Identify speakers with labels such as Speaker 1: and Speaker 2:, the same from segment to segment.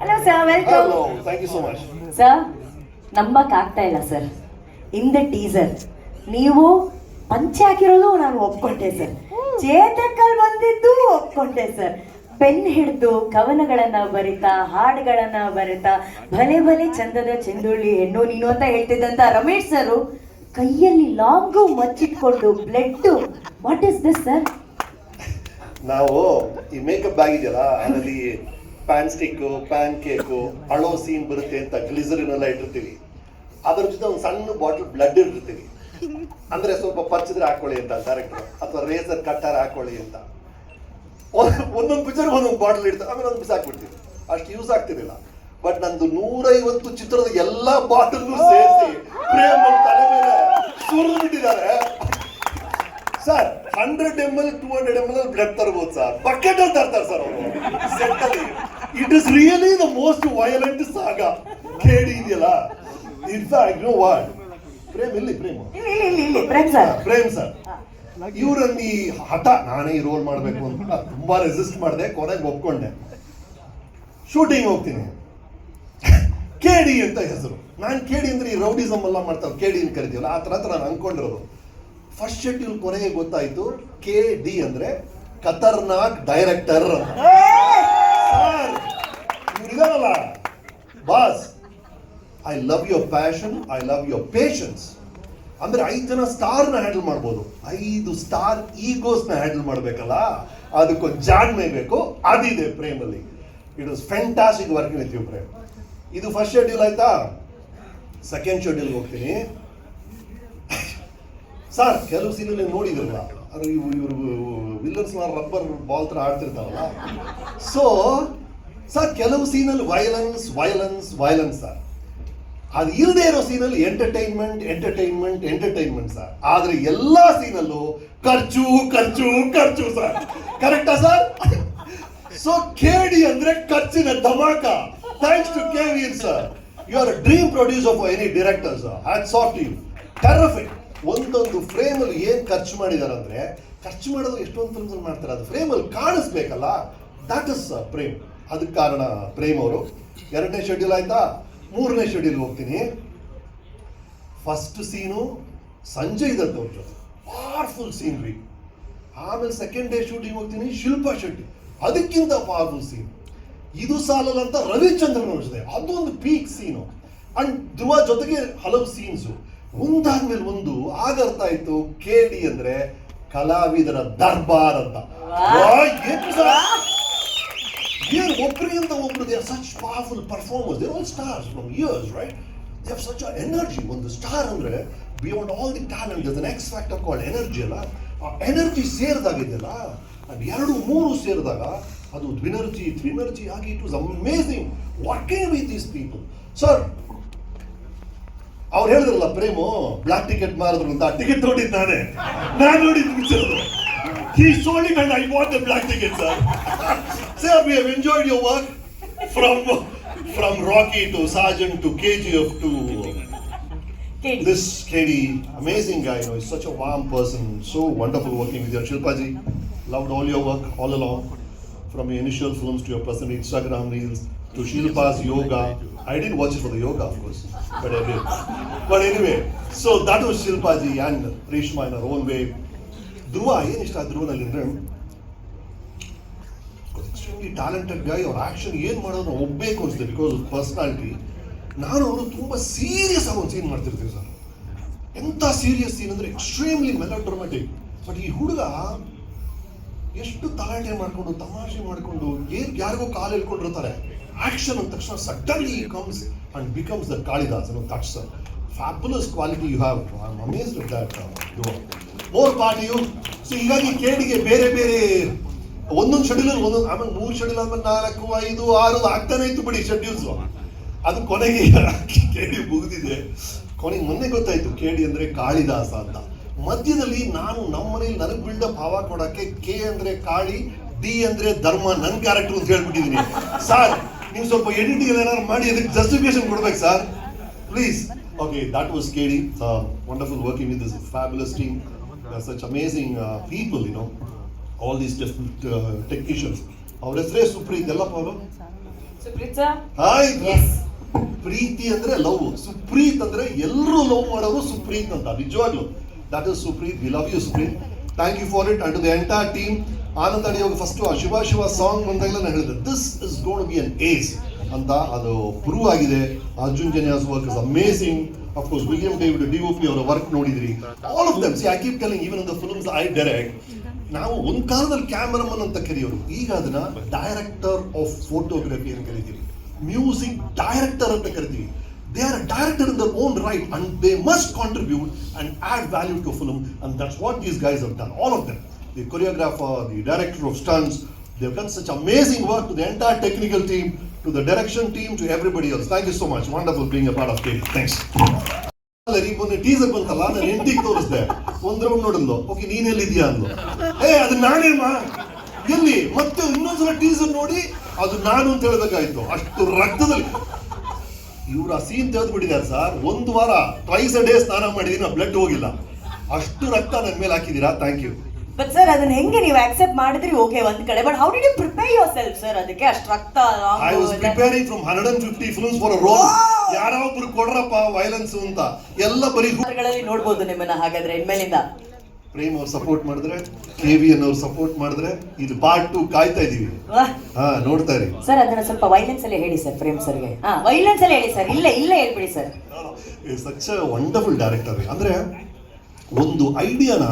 Speaker 1: Hello sir welcome
Speaker 2: thank you so much.
Speaker 1: Sir ನಂಬಕ್ ಆಗ್ತಾ ಇಲ್ಲ sir in the teaser ನೀವು ಪಂಚೆ ಹಾಕಿರೋದು ನಾನು ಒಪ್ಕೊಂಡೆ ಸರ್ ಚೇತಕಲ್ ಬಂದಿದ್ದು ಒಪ್ಕೊಂಡೆ ಸರ್ ಪೆನ್ ಹಿಡಿದು ಕವನಗಳನ್ನ ಬರಿತಾ ಹಾಡುಗಳನ್ನ ಬರಿತಾ ಭಲೆ ಭಲೆ ಚಂದದ ಚೆಂದುಳ್ಳಿ ಹೆಣ್ಣು ನೀನು ಅಂತ ಹೇಳ್ತಿದ್ದಂತ ರಮೇಶ್ ಸರ್ ಕೈಯಲ್ಲಿ long ಮಚ್ಚಿಟ್ಕೊಂಡು blood what is this sir
Speaker 2: ನಾವು ಈ ಮೇಕಪ್ ಬ್ಯಾಗ್ ಇದೆಯಲ್ಲ ಅದರಲ್ಲಿ ಪ್ಯಾನ್ ಸ್ಟಿಕ್ ಪ್ಯಾನ್ ಕೇಕ್ ಅಳೋ ಸೀನ್ ಬರುತ್ತೆ ಅಂತ ಗ್ಲಿಸರಿನ್ ಎಲ್ಲ ಇಟ್ಟಿರ್ತೀವಿ. ಅದರ ಜೊತೆ ಒಂದು ಸಣ್ಣ ಬಾಟಲ್ ಬ್ಲಡ್ ಇಟ್ಟಿರ್ತೀವಿ. ಅಂದ್ರೆ ಸ್ವಲ್ಪ ಪರ್ಚಿದ್ರೆ ಹಾಕೊಳ್ಳಿ ಅಂತ ಡೈರೆಕ್ಟರ್ ಅಥವಾ ರೇಸರ್ ಕಟ್ಟರ್ ಹಾಕೊಳ್ಳಿ ಅಂತ. ಒಂದ್- ಒಂದೊಂದು ಪಿಕ್ಚರ್ ಒಂದೊಂದು ಬಾಟಲ್ ಇಡ್ತಾರೆ. ಆಮೇಲೆ ಒಂದು ಬಿಸಾಕ್ಬಿಡ್ತೀವಿ. ಅಷ್ಟು ಯೂಸ್ ಆಗ್ತಿರ್ಲಿಲ್ಲ. ಬಟ್ ನಂದು ನೂರೈವತ್ತು ಚಿತ್ರದ ಎಲ್ಲಾ ಬಾಟಲ್ ಸೇರಿಸಿ ಪ್ರೇಮ್ ತಲೆ ಮೇಲೆ ಸುರಿದು ಬಿಟ್ಟಿದ್ದಾರೆ. Sir hundred M L two hundred M L blood ತರ್ಬೋದು ಸರ್ ಬಕೆಟ್ ಅಲ್ಲಿ ತರ್ತಾರೆ ಸರ್ ಅವರು. ಸೆಟ್ ಅಲ್ಲಿ. It is really the most violent saga ಕೇಳಿ ಇದೆಯಲ್ಲ? ಇಟ್ಸ್ ನೋ ವಾಟ್ ಪ್ರೇಮ್ ಇಲ್ಲಿ ಪ್ರೇಮ್
Speaker 1: ಪ್ರೇಮ್ ಸರ್
Speaker 2: ಇವರಲ್ಲಿ ಹಠ ನಾನೇ ಈ ರೋಲ್ ಮಾಡಬೇಕು ಅಂತ ತುಂಬಾ ರೆಸಿಸ್ಟ್ ಮಾಡಿದೆ ಕೊನೆಗೆ ಒಪ್ಕೊಂಡೆ. ಶೂಟಿಂಗ್ ಹೋಗ್ತೀನಿ. ಕೇಡಿ ಅಂತ ಹೆಸರು. ನಾನು ಕೇಡಿ ಅಂದ್ರೆ ಈ ರೌಡಿಸಮ್ ಎಲ್ಲ ಮಾಡ್ತಾರೆ. ಕೇಡಿ ಅಂತ ಕರಿತೀವಲ್ಲ ಆ ಥರ ನಾನು ಅನ್ಕೊಂಡಿರೋದು. ಫಸ್ಟ್ ಶೆಡ್ಯೂಲ್ ಕೊನೆಗೆ ಗೊತ್ತಾಯ್ತು ಕೆ ಡಿ ಅಂದ್ರೆ ಖತರ್ನಾಕ್ director boss I love your passion I love your patience ಅಂದ್ರೆ ಐದು ಜನ ಸ್ಟಾರ್ನ ಹ್ಯಾಂಡಲ್ ಮಾಡ್ಬೋದು. ಐದು ಸ್ಟಾರ್ ಈಗೋಸ್ನ ಹ್ಯಾಂಡಲ್ ಮಾಡಬೇಕಲ್ಲ? ಅದಕ್ಕೊಂದು ಜಾಣ್ಮೆ ಬೇಕು, ಅದಿದೆ ಪ್ರೇಮಲ್ಲಿ. It was fantastic working with you Prem. ಇದು ಫಸ್ಟ್ ಶೆಡ್ಯೂಲ್ ಆಯ್ತಾ? ಸೆಕೆಂಡ್ ಶೆಡ್ಯೂಲ್ಗೆ ಹೋಗ್ತೀನಿ. ಸರ್ ಕೆಲವು ಸೀನಲ್ಲಿ ನೋಡಿದ್ರಲ್ಲ ಅದು ಇವು ಇವರು ವಿಲ್ಲನ್ಸ್ ರಬ್ಬರ್ ಬಾಲ್ ಥರ ಆಡ್ತಿರ್ತಾರಲ್ಲ. ಸೊ ಸರ್ ಕೆಲವು ಸೀನಲ್ಲಿ ವೈಲೆನ್ಸ್ ವೈಲೆನ್ಸ್ ವೈಲೆನ್ಸ್ ಸರ್ ಅದು ಇಲ್ಲದೆ ಇರೋ ಸೀನಲ್ಲಿ ಎಂಟರ್ಟೈನ್ಮೆಂಟ್ ಎಂಟರ್ಟೈನ್ಮೆಂಟ್ ಎಂಟರ್ಟೈನ್ಮೆಂಟ್ ಸರ್ ಆದ್ರೆ ಎಲ್ಲಾ ಸೀನಲ್ಲೂ ಖರ್ಚು ಖರ್ಚು ಖರ್ಚು ಸರ್ ಕರೆಕ್ಟಾ ಸರ್ ಸೊ ಕೇಡಿ ಅಂದ್ರೆ ಖರ್ಚಿನ dhamaka. Thanks to K Veer sir you are dream producer of any director sir hats off you terrific ಒಂದೊಂದು ಫ್ರೇಮ್ ಅಲ್ಲಿ ಏನ್ ಖರ್ಚು ಮಾಡಿದಾರೆ ಅಂದ್ರೆ ಖರ್ಚು ಮಾಡೋದು ಎಷ್ಟೊಂದು ಫಿಲ್ಮ್ಸ್ ಮಾಡ್ತಾರೆ, ಅದು ಫ್ರೇಮ್ ಅಲ್ಲಿ ಕಾಣಿಸ್ಬೇಕಲ್ಲ ದಟ್ ಇಸ್ ಪ್ರೇಮ್ ಅದಕ್ಕೆ ಕಾರಣ ಪ್ರೇಮ್ ಅವರು, ಎರಡನೇ ಶೆಡ್ಯೂಲ್ ಆಯ್ತಾ? ಮೂರನೇ ಶೆಡ್ಯೂಲ್ ಹೋಗ್ತೀನಿ. ಫಸ್ಟ್ ಸೀನು ಸಂಜಯ್ ದತ್ ಅವ್ರ ಜೊತೆ ಪವರ್ಫುಲ್ ಸೀನ್ ರೀ ಆಮೇಲೆ ಸೆಕೆಂಡ್ ಡೇ ಶೂಟಿಂಗ್ ಹೋಗ್ತೀನಿ, ಶಿಲ್ಪಾ ಶೆಟ್ಟಿ. ಅದಕ್ಕಿಂತ ಪವರ್ಫುಲ್ ಸೀನ್ ಇದು ಸಾಲಲ್ಲ ಅಂತ ರವಿಚಂದ್ರನ್ ಜೊತೆ ಅದೊಂದು ಪೀಕ್ ಸೀನು ಅಂಡ್ ಧ್ರುವ ಜೊತೆಗೆ ಹಲವು ಸೀನ್ಸು ಒಂದಾದ್ಮೇಲೆ ಒಂದು ಆಗ ಅರ್ಥ ಆಯ್ತು ಕೇಳಿ ಅಂದ್ರೆ ಕಲಾವಿದರ ದರ್ಬಾರ್ ಅಂತ. ವಾ? ಏನು ಒಬ್ಬರಿಗಿಂತ ಒಬ್ರು they are such powerful performers they all stars from years right they have such energy ಒಂದು ಸ್ಟಾರ್ ಅಂದ್ರೆ beyond all the talent thus an X factor called energy ಅಲ್ಲ? ಆ ಎನರ್ಜಿ ಸೇರಿದಾಗಿದೆಯಲ್ಲ? ಅದು ಎರಡು ಮೂರು ಸೇರಿದಾಗ ಅದು ದ್ವಿನರ್ಜಿ ತ್ರಿನರ್ಜಿ ಆಗಿ it was amazing working with these people sir ಅವ್ರು ಹೇಳಿದ್ರಲ್ಲ ಪ್ರೇಮು ಬ್ಲಾಕ್ ಟಿಕೆಟ್ ಮಾರಿದ್ರು ಅಂತ ಟಿಕೆಟ್ ನೋಡಿದ್ ನಾನೇ ನಾನು ನೋಡಿದ್ದು picture He sold it and I bought the black ticket, sir. sir, we have enjoyed your work from from Rocky to Sergeant to KGF to
Speaker 1: ಕೇಳಿ
Speaker 2: this KD. Amazing guy, you know, he's such a warm person. So wonderful working with you. Shilpaji, loved all your work all along. From your initial films to your present Instagram reels to Shilpa's yoga. I didn't watch it for the yoga, of course, but I did. But anyway, so that was Shilpaji and Reshma in her own way. Dhruva ಏನು ಇಷ್ಟ ಧ್ರುವನಲ್ಲಿ ಅಂದ್ರೆ extremely talented ಗೈ ಅವ್ರ action ಏನು ಮಾಡೋದು ಒಬ್ಬೇಕು ಅನಿಸುತ್ತೆ because personality ನಾನು ಅವರು ತುಂಬ ಸೀರಿಯಸ್ ಆಗಿ ಒಂದು ಸೀನ್ ಮಾಡ್ತಿರ್ತೀವಿ ಸರ್ ಎಂಥ ಸೀರಿಯಸ್ ಸೀನ್ ಅಂದ್ರೆ ಎಕ್ಸ್ಟ್ರೀಮ್ಲಿ ಮೆಲೋಡ್ರಮೆಟಿಕ್ ಬಟ್ ಈ ಹುಡುಗ ಎಷ್ಟು ತಲಾಟೆ ಮಾಡಿಕೊಂಡು ತಮಾಷೆ ಮಾಡಿಕೊಂಡು ಏನ್ ಯಾರಿಗೋ ಕಾಲು ಆಕ್ಷನ್ ಅಂದ ತಕ್ಷಣ suddenly comes and becomes the Kalidas ಅನ್ನೋ ತಕ್ಷ fabulous quality you have I am amazed that more party you so ಹೀಗಾಗಿ ಕೇಡಿಗೆ ಬೇರೆ ಬೇರೆ ಒಂದೊಂದು ಶೆಡ್ಯೂಲ್ ಒಂದೊಂದು ಆಮೇಲೆ ಮೂರು ಶೆಡ್ಯೂಲ್ ಆದ್ಮೇಲೆ ನಾಲ್ಕು, ಐದು, ಆರು ಆಗ್ತಾನೆ ಇತ್ತು ಬಿಡಿ ಶೆಡ್ಯೂಲ್ಸ್ ಅದು ಕೊನೆಗೆ ಕೇಡಿ ಮುಗಿದಿದೆ. ಕೊನೆಗೆ ಮೊನ್ನೆ ಗೊತ್ತಾಯ್ತು ಕೇಡಿ ಅಂದ್ರೆ ಕಾಳಿದಾಸ ಅಂತ. ಮಧ್ಯದಲ್ಲಿ ನಾನು ನಮ್ಮನೇಲಿ ನನಗೆ ಬಿಲ್ಡಪ್ ಭಾವ ಕೊಡಕ್ಕೆ ಕೆ ಅಂದ್ರೆ ಕಾಳಿ ಡಿ ಅಂದ್ರೆ ಧರ್ಮ ನನ್ನ ಕ್ಯಾರೆಕ್ಟರ್ ಅಂತ ಹೇಳ್ಬಿಟ್ಟಿದೀನಿ. ಸರ್ ನೀವು ಸ್ವಲ್ಪ ಎಡಿಟಿಂಗ್ ಏನಾದ್ರು ಮಾಡಿ ಅದಕ್ಕೆ ಜಸ್ಟಿಫಿಕೇಶನ್ ಕೊಡ್ಬೇಕು sir please okay that was ಕೇಳಿ wonderful working with this fabulous team such amazing people you know all these different uh, technicians. ಅವ್ರ ಹೆಸರೇ ಸುಪ್ರೀತ್ ಎಲ್ಲಪ್ಪ ಅವರು? ಹಾಯ್ ಪ್ರೀತಿ ಅಂದ್ರೆ ಲವ್. ಸುಪ್ರೀತ್ ಅಂದ್ರೆ ಎಲ್ಲರೂ ಲವ್ ಮಾಡೋರು ಸುಪ್ರೀತ್ ಅಂತ ನಿಜವಾಗ್ಲು. That is Supreeth we love you Supreeth thank you for it and the entire team Anand ಅಡಿಯೋಗ first ಆ ಶಿವ ಶಿವ ಸಾಂಗ್ ಬಂದಾಗಲೇ ನಾನು ಹೇಳಿದೆ this is gonna be an ace ಅಂತ ಅದು ಪ್ರೂವ್ ಆಗಿದೆ. Arjun Janya's work is amazing of course William David D O P ಅವರ work ನೋಡಿದ್ರಿ. All of them see I keep telling even the films I direct ನಾವು ಒಂದು ಕಾಲದಲ್ಲಿ cameraman ಅಂತ ಕರೆಯೋರು. ಈಗ ಅದನ್ನ ಡೈರೆಕ್ಟರ್ ಆಫ್ ಫೋಟೋಗ್ರಫಿ ಅಂತ ಕರಿತೀವಿ. ಮ್ಯೂಸಿಕ್ ಡೈರೆಕ್ಟರ್ ಅಂತ ಕರಿತೀವಿ. They are director in their own right and they must contribute and add value to film and these guys have done all of them the choreographer the director of stunts of stunts. They've such such work to the entire technical team to to direction team to to everybody thank you so much wonderful Wonderful being part of of ಅಲ್ಲ ರೀ ಮೊನ್ನೆ teaser ಬಂತಲ್ಲ? ನಾನು ಎಂಟಿಗೆ ತೋರಿಸ್ದೆ. ಒಂದ್ round ನೋಡಿದ್ಲು. Okay, ನೀನ್ ಎಲ್ಲಿದ್ಯಾ ಅಂದ್ಲು. ಏ, ಅದು ನಾನೇಮ್ಮ ಎಲ್ಲಿ? ಮತ್ತೆ ಇನ್ನೊಂದ್ಸಲ ಟೀಸರ್ ನೋಡಿ, ಅದು ನಾನು ಅಂತ ಹೇಳ್ಬೇಕಾಯ್ತು. ಅಷ್ಟು ರಕ್ತದಲ್ಲಿ. ಇವ್ರ ಸೀನ್ ತೆಗೆದು ಬಿಟ್ಟಿದ್ದಾರೆ ಸರ್. ಒಂದು ವಾರ ಟ್ವೈಸ್ ಅ ಡೇ ಸ್ನಾನ ಮಾಡಿದೀನಿ ಬ್ಲಡ್ ಹೋಗಿಲ್ಲ. ಅಷ್ಟು ರಕ್ತ ನನ್ನ ಮೇಲೆ ಹಾಕಿದೀರಾ ಥ್ಯಾಂಕ್ ಯು
Speaker 1: ಬಟ್ ಸರ್ ಅದನ್ನ ಹೆಂಗೆ ನೀವು ಆಕ್ಸೆಪ್ಟ್ ಮಾಡಿದ್ರಿ? ಓಕೆ ಒಂದ್ ಕಡೆ. But how did you prepare yourself sir ಅದಕ್ಕೆ ಅಷ್ಟು ರಕ್ತ
Speaker 2: I was preparing from hundred and fifty films for a role ಯಾರೋ ಒಬ್ಬರು ಕೊಡ್ರಪ್ಪ ವೈಲೆನ್ಸ್ ಅಂತ. ಎಲ್ಲ ಬರೀ
Speaker 1: ಗಳಲ್ಲಿ ನೋಡ್ಬೋದು ನಿಮ್ಮನ್ನ ಹಾಗಾದ್ರೆ ಇನ್ಮೇಲಿಂದ.
Speaker 2: ಪ್ರೇಮ್ ಅವ್ರು ಸಪೋರ್ಟ್ ಮಾಡಿದ್ರೆ ಕೆ ವಿ ಎನ್ ಅವ್ರು ಸಪೋರ್ಟ್ ಮಾಡಿದ್ರೆ ಇದು ಪಾರ್ಟ್ ಟು ಕಾಯ್ತಾ ಇದೀವಿ. ಹಾ ನೋಡ್ತಾ ಇರಿ.
Speaker 1: ಸರ್ ಅದನ್ನ ಸ್ವಲ್ಪ ವೈಲೆನ್ಸ್ ಅಲ್ಲಿ ಹೇಳಿ ಸರ್ ಪ್ರೇಮ್ ಸರ್ಗೆ. ಹಾ ವೈಲೆನ್ಸ್ ಅಲ್ಲಿ ಹೇಳಿ ಸರ್ ಇಲ್ಲ ಇಲ್ಲ ಹೇಳ್ಬಿಡಿ ಸರ್
Speaker 2: ಸಚ್ ವಂಡರ್ಫುಲ್ ಡೈರೆಕ್ಟರ್ ಅಂದ್ರೆ ಒಂದು ಐಡಿಯಾನ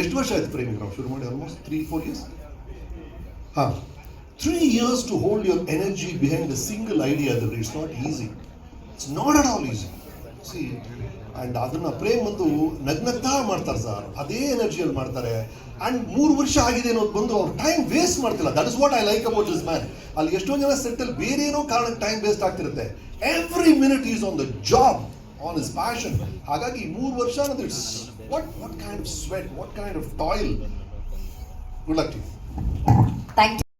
Speaker 2: ಎಷ್ಟು ವರ್ಷ ಆಯ್ತು ಪ್ರೇಮ್ ನಾವು ಶುರು ಮಾಡಿ? ಆಲ್ಮೋಸ್ಟ್ ತ್ರೀ ಫೋರ್ ಇಯರ್ಸ್ ಹಾಂ. Three years to hold your energy behind a single idea it's not easy it's not at all easy see and ಅದನ್ನು ಪ್ರೇಮ್ ಬಂದು ನಗ್ನಗ್ತಾ ಮಾಡ್ತಾರೆ ಸರ್ ಅದೇ ಎನರ್ಜಿಯಲ್ಲಿ ಮಾಡ್ತಾರೆ. ಆ್ಯಂಡ್ ಮೂರು ವರ್ಷ ಆಗಿದೆ ಅನ್ನೋದು ಬಂದು ಅವ್ರು ಟೈಮ್ ವೇಸ್ಟ್ ಮಾಡ್ತಿಲ್ಲ. That is what I like about this man ಅಲ್ಲಿ ಎಷ್ಟೊಂದು ಜನ ಸೆಟ್ಟಲ್ಲಿ ಬೇರೆ ಏನೋ ಕಾರಣಕ್ಕೆ ಟೈಮ್ ವೇಸ್ಟ್ ಆಗ್ತಿರುತ್ತೆ. Every minute is on the job on his passion ಹಾಗಾಗಿ ಈ ಮೂರು ವರ್ಷ ಅನ್ನೋದು it's what what kind of sweat what kind of toil good luck you
Speaker 1: thank you